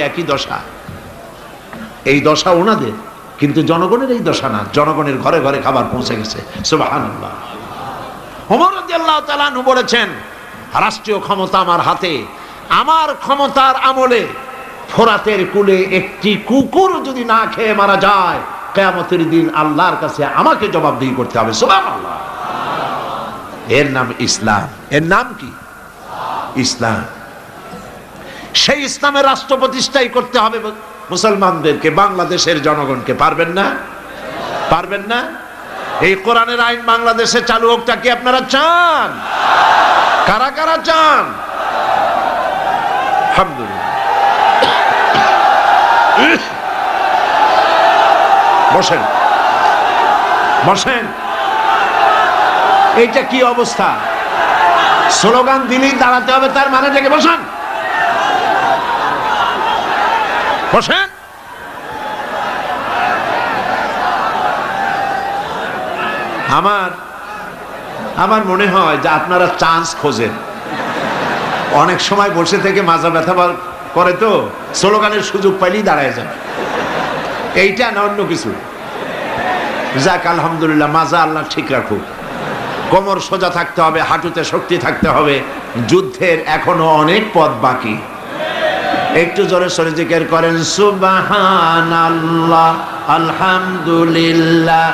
একই দশা। এই দশা ওনাদের, কিন্তু জনগণের এই দশা না। জনগণের ঘরে ঘরে খাবার পৌঁছে গেছে। বলেছেন, রাষ্ট্রীয় ক্ষমতা আমার হাতে। আমার ক্ষমতার আমলে ফোরাতের কুলে একটি কুকুর যদি না খেয়ে মারা যায়, কেয়ামতের দিন আল্লাহর কাছে আমাকে জবাবদিহি করতে হবে। সুবহানাল্লাহ। এর নাম ইসলাম। এর নাম কি? ইসলাম। সেই ইসলামের রাষ্ট্র প্রতিষ্ঠাই করতে হবে মুসলমানদেরকে, বাংলাদেশের জনগণকে। পারবেন না? পারবেন না? এই কোরআনের আইন বাংলাদেশে চালু হোকটা কি আপনারা চান? কারা কারা চান? বসেন। বসেন। এইটা কি অবস্থা? স্লোগান দিলেই দাঁড়াতে হবে, তার মানে থেকে বসান। বসেন। আমার আমার মনে হয় যে আপনারা চান্স খোঁজেন। অনেক সময় বসে থেকে মাজা ব্যথা করে তো স্লোগানের সুযোগ পাইলেই দাঁড়ায় যান। এইটা না অন্য কিছু। যাক, আলহামদুলিল্লাহ মাজা আল্লাহ ঠিক রাখুক। কোমর সোজা থাকতে হবে, হাঁটুতে শক্তি থাকতে হবে। যুদ্ধের এখনও অনেক পথ বাকি। একটু জোরে সরে জিকের করেন সুবাহান আল্লাহ আলহামদুলিল্লাহ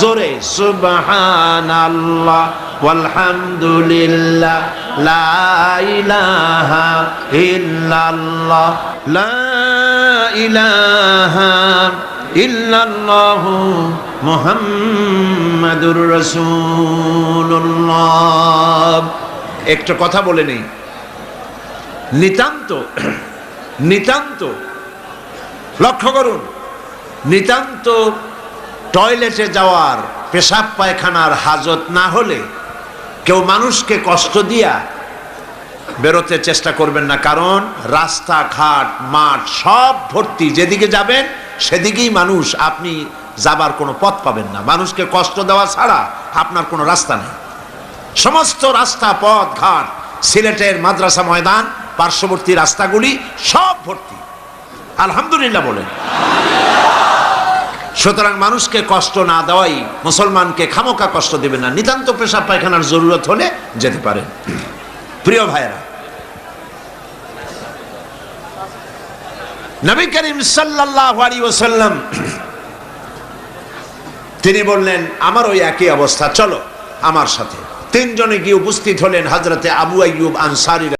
জোরে সুবাহান আল্লাহ আলহামদুলিল্লাহ লা ইলাহা ইল্লাল্লাহ, লা ইলাহা ইল্লাল্লাহ মুহাম্মাদুর রাসূলুল্লাহ। একটা কথা বলে নেই। নিতান্ত নিতান্ত, লক্ষ্য করুন, নিতান্ত টয়লেটে যাওয়ার পেশাব পায়খানার হাজত না হলে কেউ মানুষকে কষ্ট দিয়া বেরোতে চেষ্টা করবেন না, কারণ রাস্তাঘাট, মাঠ সব ভর্তি। যেদিকে যাবেন, সেদিকেই মানুষ, আপনি যাবার কোনো পথ পাবেন না। মানুষকে কষ্ট দেওয়া ছাড়া আপনার কোনো রাস্তা নেই। সমস্ত রাস্তা, পথ, ঘাট, সিলেটের মাদ্রাসা ময়দান, পার্শ্ববর্তী রাস্তাগুলি সব ভর্তি। আলহামদুলিল্লাহ বলেন। সুতরাং মানুষকে কষ্ট না দেওয়াই, মুসলমানকে খামোকা কষ্ট দেবে না। নিতান্ত পেশা পায়খানার জরুরত হলে যেতে পারে। প্রিয় ভাইরা নবী করিম সাল্লাল্লাহু আলাইহি ওয়াসাল্লাম তিনি বললেন আমার ওই একই অবস্থা, চলো আমার সাথে। তিনজনে গিয়ে উপস্থিত হলেন হজরতে আবু আইয়ুব আনসারী